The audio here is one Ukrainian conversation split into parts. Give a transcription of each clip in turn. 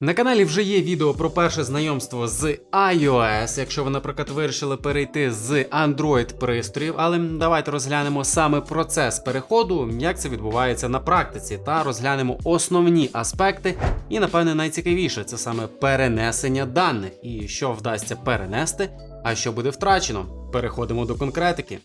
На каналі вже є відео про перше знайомство з iOS, якщо ви, наприклад, вирішили перейти з Android пристроїв, але давайте розглянемо саме процес переходу, як це відбувається на практиці, та розглянемо основні аспекти. І, напевне, найцікавіше це саме перенесення даних і що вдасться перенести, а що буде втрачено. Переходимо до конкретики.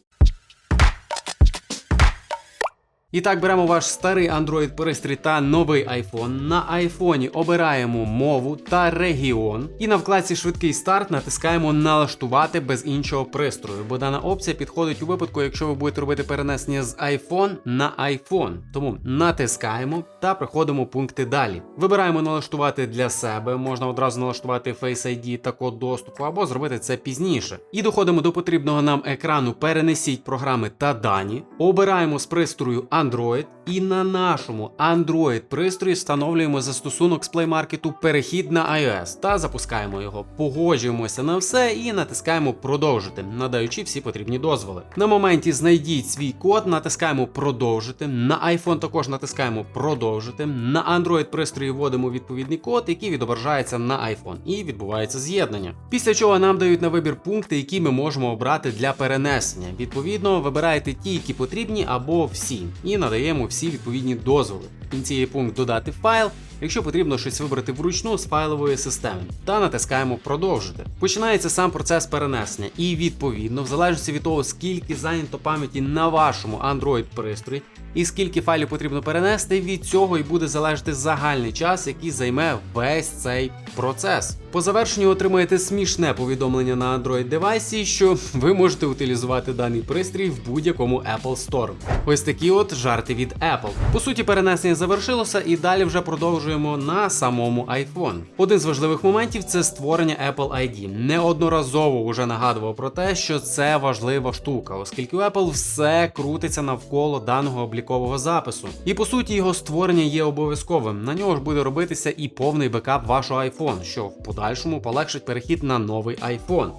І так, беремо ваш старий Android пристрій та новий iPhone. На iPhone обираємо мову та регіон. І на вкладці Швидкий старт натискаємо Налаштувати без іншого пристрою, бо дана опція підходить у випадку, якщо ви будете робити перенесення з iPhone на iPhone. Тому натискаємо та проходимо пункти далі. Вибираємо налаштувати для себе, можна одразу налаштувати Face ID та код доступу, або зробити це пізніше. І доходимо до потрібного нам екрану Перенесіть програми та дані. Обираємо з пристрою Android і на нашому Android пристрої встановлюємо застосунок з Play Market перехід на iOS та запускаємо його. Погоджуємося на все і натискаємо продовжити, надаючи всі потрібні дозволи. На моменті знайдіть свій код, натискаємо продовжити. На iPhone також натискаємо продовжити. На Android пристрої вводимо відповідний код, який відображається на iPhone, і відбувається з'єднання. Після чого нам дають на вибір пункти, які ми можемо обрати для перенесення. Відповідно, вибираєте ті, які потрібні, або всі, і надаємо всі відповідні дозволи. Кінці є пункт додати файл, якщо потрібно щось вибрати вручну з файлової системи, та натискаємо продовжити. Починається сам процес перенесення, і відповідно, в залежності від того, скільки зайнято пам'яті на вашому Android пристрої і скільки файлів потрібно перенести, від цього і буде залежати загальний час, який займе весь цей процес. По завершенню отримаєте смішне повідомлення на Android девайсі, що ви можете утилізувати даний пристрій в будь-якому Apple Store. Ось такі от жарти від Apple. По суті, перенесення завершилося, і далі вже продовжуємо на самому iPhone. Один з важливих моментів це створення Apple ID. Неодноразово вже нагадував про те, що це важлива штука, оскільки у Apple все крутиться навколо даного облікового запису. І по суті, його створення є обов'язковим. На нього ж буде робитися і повний бекап вашого iPhone, що в подальшому полегшить перехід на новий iPhone.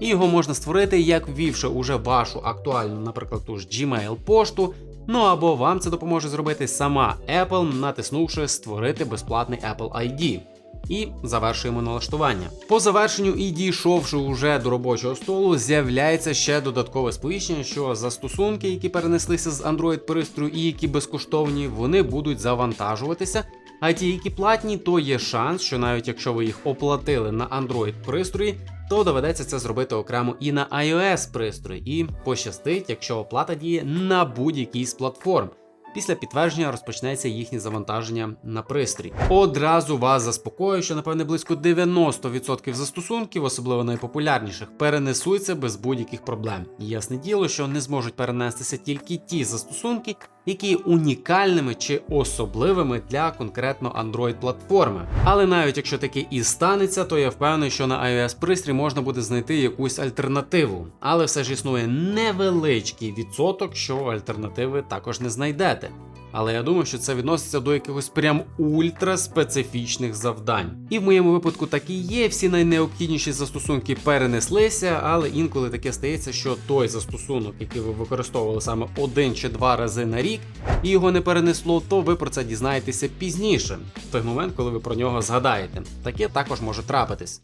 І його можна створити, як ввівши уже вашу актуальну, наприклад, ту ж Gmail пошту. Ну або вам це допоможе зробити сама Apple, натиснувши Створити безплатний Apple ID. І завершуємо налаштування. По завершенню і дійшовши уже до робочого столу, з'являється ще додаткове сповіщення, що застосунки, які перенеслися з Android пристрою і які безкоштовні, вони будуть завантажуватися. А ті, які платні, то є шанс, що навіть якщо ви їх оплатили на Android пристрої, то доведеться це зробити окремо і на iOS пристрої. І пощастить, якщо оплата діє на будь-якій з платформ. Після підтвердження розпочнеться їхнє завантаження на пристрій. Одразу вас заспокою, що напевне близько 90% застосунків, особливо найпопулярніших, перенесуться без будь-яких проблем. Ясне діло, що не зможуть перенестися тільки ті застосунки, які є унікальними чи особливими для конкретно Android платформи. Але навіть якщо таке і станеться, то я впевнений, що на iOS пристрій можна буде знайти якусь альтернативу. Але все ж існує невеличкий відсоток, що альтернативи також не знайдете. Але я думаю, що це відноситься до якихось прям ультраспецифічних завдань. І в моєму випадку так і є. Всі найнеобхідніші застосунки перенеслися, але інколи таке стається, що той застосунок, який ви використовували саме один чи два рази на рік, і його не перенесло, то ви про це дізнаєтеся пізніше, в той момент, коли ви про нього згадаєте. Таке також може трапитись.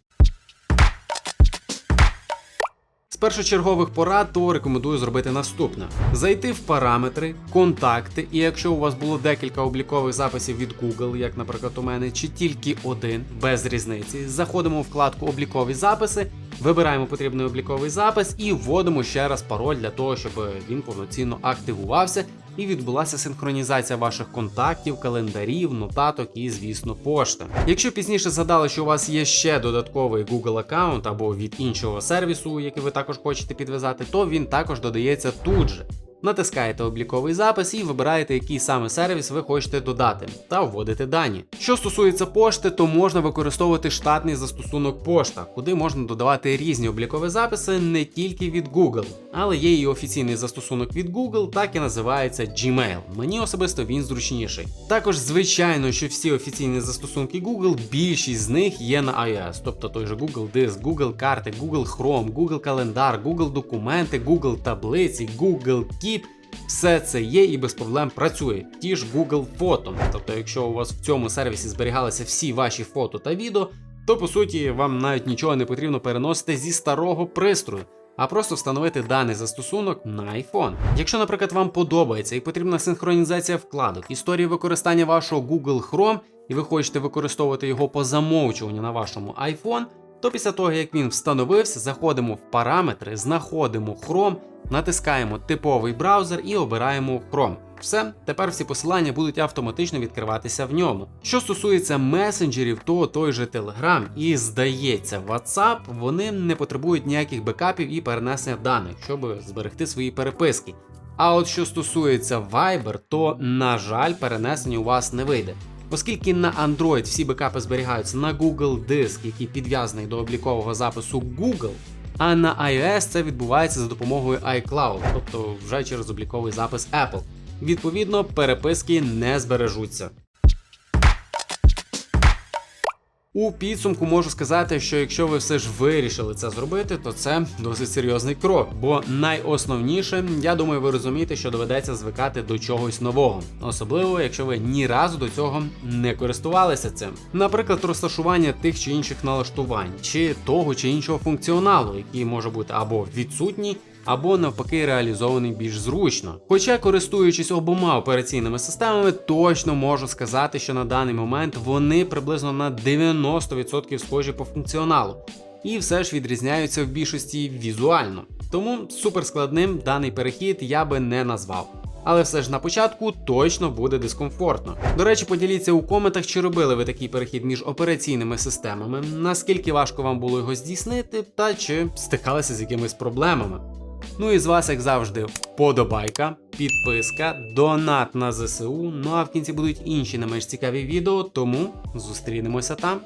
Першочергових порад, то рекомендую зробити наступне: зайти в параметри, контакти, і якщо у вас було декілька облікових записів від Google, як, наприклад, у мене, чи тільки один, без різниці, заходимо в вкладку Облікові записи, вибираємо потрібний обліковий запис і вводимо ще раз пароль для того, щоб він повноцінно активувався. І відбулася синхронізація ваших контактів, календарів, нотаток і, звісно, пошти. Якщо пізніше згадали, що у вас є ще додатковий Google аккаунт або від іншого сервісу, який ви також хочете підв'язати, то він також додається тут же. Натискаєте обліковий запис і вибираєте, який саме сервіс ви хочете додати, та вводите дані. Що стосується пошти, то можна використовувати штатний застосунок пошта, куди можна додавати різні облікові записи не тільки від Google, але є і офіційний застосунок від Google, так і називається Gmail. Мені особисто він зручніший. Також, звичайно, що всі офіційні застосунки Google, більшість з них є на iOS, тобто той же Google Диск, Google карти, Google Chrome, Google Календар, Google документи, Google таблиці, Google Keep Все це є і без проблем працює. Ті ж Google фото. Тобто, якщо у вас в цьому сервісі зберігалися всі ваші фото та відео, то по суті вам навіть нічого не потрібно переносити зі старого пристрою. А просто встановити даний застосунок на iPhone. Якщо, наприклад, вам подобається і потрібна синхронізація вкладок, історії використання вашого Google Chrome, і ви хочете використовувати його по замовчуванню на вашому iPhone, то після того, як він встановився, заходимо в параметри, знаходимо Chrome, натискаємо типовий браузер і обираємо Chrome. Все, тепер всі посилання будуть автоматично відкриватися в ньому. Що стосується месенджерів, то той же Telegram і здається, WhatsApp вони не потребують ніяких бекапів і перенесення даних, щоб зберегти свої переписки. А от що стосується Viber, то на жаль, перенесення у вас не вийде. Оскільки на Android всі бекапи зберігаються на Google диск, який підв'язаний до облікового запису Google, а на iOS це відбувається за допомогою iCloud, тобто вже через обліковий запис Apple. Відповідно, переписки не збережуться. У підсумку можу сказати, що якщо ви все ж вирішили це зробити, то це досить серйозний крок. Бо найосновніше, я думаю, ви розумієте, що доведеться звикати до чогось нового, особливо якщо ви ні разу до цього не користувалися цим. Наприклад, розташування тих чи інших налаштувань, чи того чи іншого функціоналу, який може бути або відсутній, або навпаки реалізований більш зручно. Хоча, користуючись обома операційними системами, точно можу сказати, що на даний момент вони приблизно на 90% схожі по функціоналу, і все ж відрізняються в більшості візуально. Тому суперскладним даний перехід я би не назвав. Але все ж на початку точно буде дискомфортно. До речі, поділіться у коментах, чи робили ви такий перехід між операційними системами, наскільки важко вам було його здійснити, та чи стикалися з якимись проблемами. Ну і з вас, як завжди, вподобайка, підписка, донат на ЗСУ. Ну а в кінці будуть інші не менш цікаві відео, тому зустрінемося там.